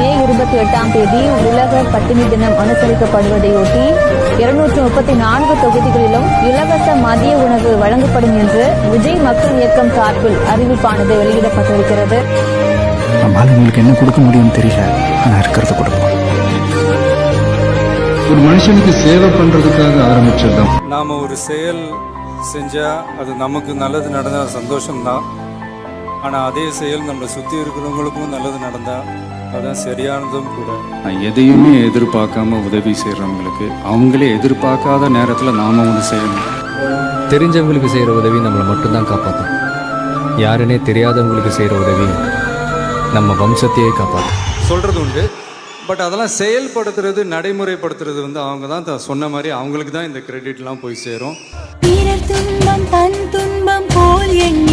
மே இருபத்தி எட்டாம் தேதி உலக பட்டினி தினம் அனுசரிக்கப்படுவதையொட்டி இருநூற்று முப்பத்தி நான்கு தொகுதிகளிலும் இலவச மதிய உணவு வழங்கப்படும் என்று விஜய் மக்கள் இயக்கம் சார்பில் அறிவிப்பானது வெளியிடப்பட்டிருக்கிறது. நம்மளால உங்களுக்கு என்ன கொடுக்க முடியும்னு தெரியல. ஆனா இருக்கிறத கொடுப்போம். ஒரு மனுஷனுக்கு சேவை பண்றதுக்காக ஆரம்பிச்சதுதான். நாம் ஒரு செயல் செஞ்சால் அது நமக்கு நல்லது நடந்தால் சந்தோஷம்தான். ஆனால் அதே செயல் நம்மளை சுற்றி இருக்கிறவங்களுக்கும் நல்லது நடந்தால் அதுதான் சரியானதும் கூட. நான் எதையுமே எதிர்பார்க்காம உதவி செய்கிறவங்களுக்கு அவங்களே எதிர்பார்க்காத நேரத்தில் நாம ஒன்று செய்யணும். தெரிஞ்சவங்களுக்கு செய்கிற உதவி நம்மளை மட்டும்தான் காப்பாற்றும் யாருன்னே தெரியாதவங்களுக்கு செய்கிற உதவி நம்ம வம்சத்தையே காப்பாற்றும் சொல்கிறது உண்டு. பட் அதெல்லாம் செயல்படுத்துறது நடைமுறைப்படுத்துறது வந்து அவங்க தான். த- சொன்ன மாதிரி அவங்களுக்கு தான் இந்த கிரெடிட்லாம் போய் சேரும். பிறர் துன்பம் தன் துன்பம் போல் எண்ணினார்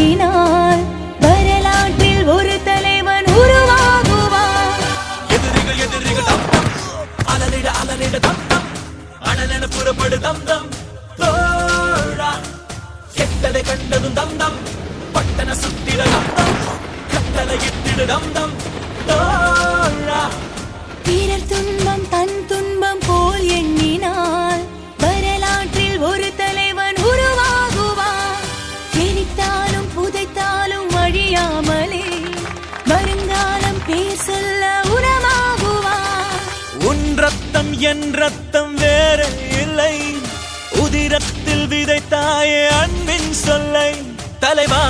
பிறர் துன்பம் தன் துன்பம் போல் எண்ணினார் வரலாற்றில் ஒரு தலைவன் உருவாகுவார் எரித்தாலும் புதைத்தாலும் அழியாமலே வருங்காலம் பேர் சொல்ல உரமாகுவார் உன் ரத்தம் என் ரத்தம் வேற இல்லை. உதிரத்தில் விதைத்தாயே அன்பின் சொல்லை. தலைவா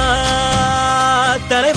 தலைவா.